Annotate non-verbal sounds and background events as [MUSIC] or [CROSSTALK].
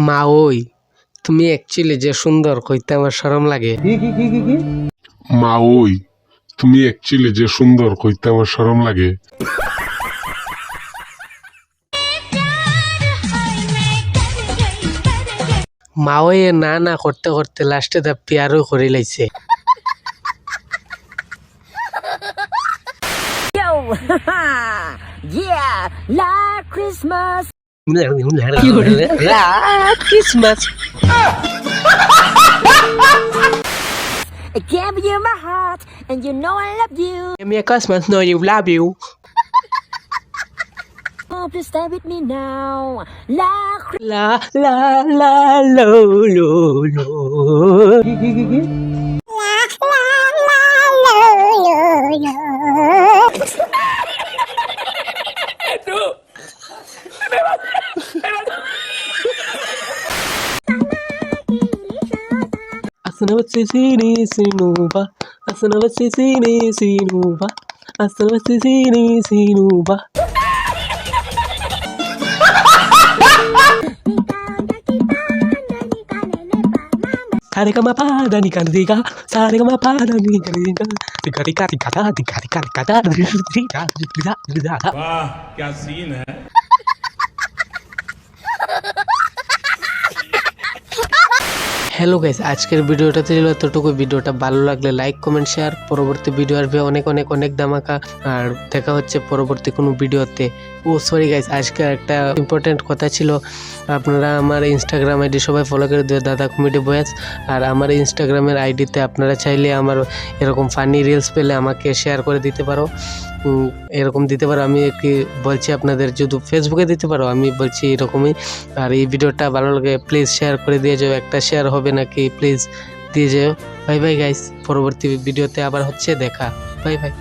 মা ওই তুমি অ্যাকচুয়ালি যে সুন্দর কইতে আমার শরম লাগে। মা ওই তুমি অ্যাকচুয়ালি যে সুন্দর কইতে আমার শরম লাগে। মা ওই না না করতে করতে লাস্টে তা পেয়ারও করে লাইছে। [LAUGHS] yeah, Christmas. Christmas. I gave you my heart, and you know I love you. Give me a Christmas, know you love you. Oh, please stay with me now. La la la la lo lo lo. అసలు వచ్చేసి నీ సీనుబా అసలు వచ్చేసి నీ సీనుబా అసలు వచ్చేసి నీ సీనుబా సరిగమ పాదని కదిగా సరిగమ పాదని కదిగా దిగ దిగ దిగ దిగ దిగ దిగ దిగ దిగ దిగ হ্যালো গাইস আজকের ভিডিওটা ছিল এতটুকু। ভিডিওটা ভালো লাগলে লাইক কমেন্ট শেয়ার পরবর্তী ভিডিও আসবে অনেক অনেক অনেক ধামাকা। আর দেখা হচ্ছে পরবর্তী কোনো ভিডিওতে। ও সরি গাইস আজকে একটা ইম্পর্টেন্ট কথা ছিল। আপনারা আমার ইনস্টাগ্রাম আইডি সবাই ফলো করে দিও, দাদা কমেডি বয়েস আর আমার ইনস্টাগ্রামের আইডিতে আপনারা চাইলে আমার এরকম ফানি রিলস পেলে আমাকে শেয়ার করে দিতে পারো। এরকম দিতে পারো, আমি কি বলছি আপনাদের, যদি ফেসবুকে দিতে পারো, আমি বলছি এরকমই। আর এই ভিডিওটা ভালো লাগে প্লিজ শেয়ার করে দিয়ে যাও, একটা শেয়ার হবে নাকি প্লিজ দিয়ে যাও। বাই বাই গাইস পরবর্তী ভিডিওতে আবার হচ্ছে দেখা। Bye bye